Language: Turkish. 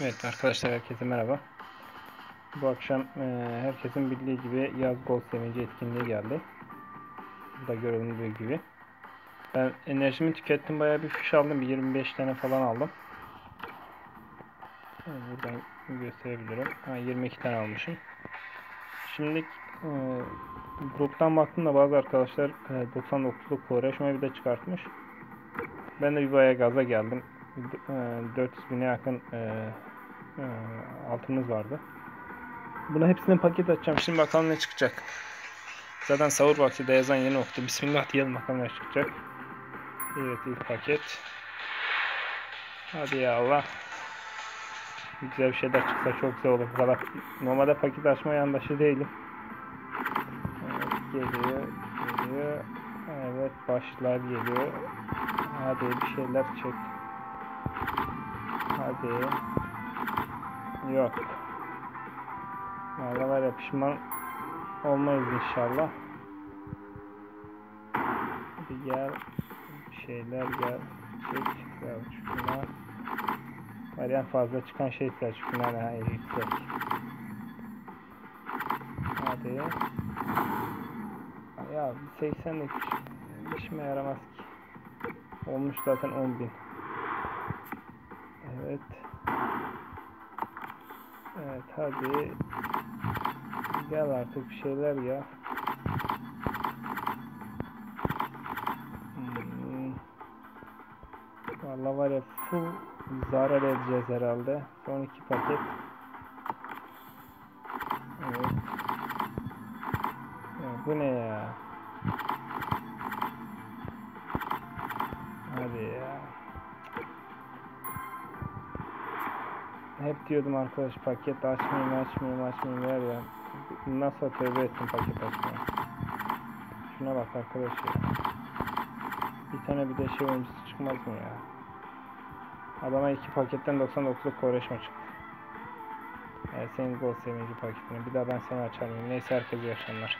Evet arkadaşlar herkese merhaba. Bu akşam e, herkesin bildiği gibi yaz gol sevinci etkinliği geldi. Burada görüldüğü gibi. Ben enerjimi tükettim bayağı bir fiş aldım. Bir 25 tane falan aldım. E, buradan gösterebilirim. Ha, 22 tane almışım. Şimdi e, gruptan baktım bazı arkadaşlar e, 99'luk uğraşmayı bir de çıkartmış. Ben de bir bayağı gaza geldim. E, 400 bine yakın e, e, altımız vardı. Buna hepsini paket açacağım. Şimdi bakalım ne çıkacak. Zaten sahur vakti de yazan yeni oktu. Bismillah diyelim bakalım ne çıkacak. Evet ilk paket. Hadi ya Allah. Güzel bir şeyler çıksa çok güzel olur. Bu kadar normalde paket açma yandaşı değilim. Evet geliyor. Geliyor. Evet başlar geliyor. Hadi bir şeyler çek. Hadi. Yok. Valla var ya pişman olmayız inşallah. Hadi gel. Bir şeyler gel. Çek. Gel şuna. Var ya fazla çıkan şey Selçuk'un hani ha yüksek. Hadi. Ya 80'lik işime yaramaz ki. Olmuş zaten 10.000. Evet. Evet hadi. Gel artık bir şeyler ya. Hmm. Vallahi var ya full zarar edeceğiz herhalde. Son iki paket. Evet. Ya bu ne ya? Hep diyordum arkadaş paket açmayayım açmayayım açmayayım ver ya. Nasıl tövbe ettim paket açmaya. Şuna bak arkadaş ya. Bir tane bir de şey oyuncusu çıkmaz mı ya? Adama iki paketten 99'luk koreşme çıktı. Yani senin gol sevinci paketini. Bir daha ben seni açarım. Neyse herkese yaşanlar.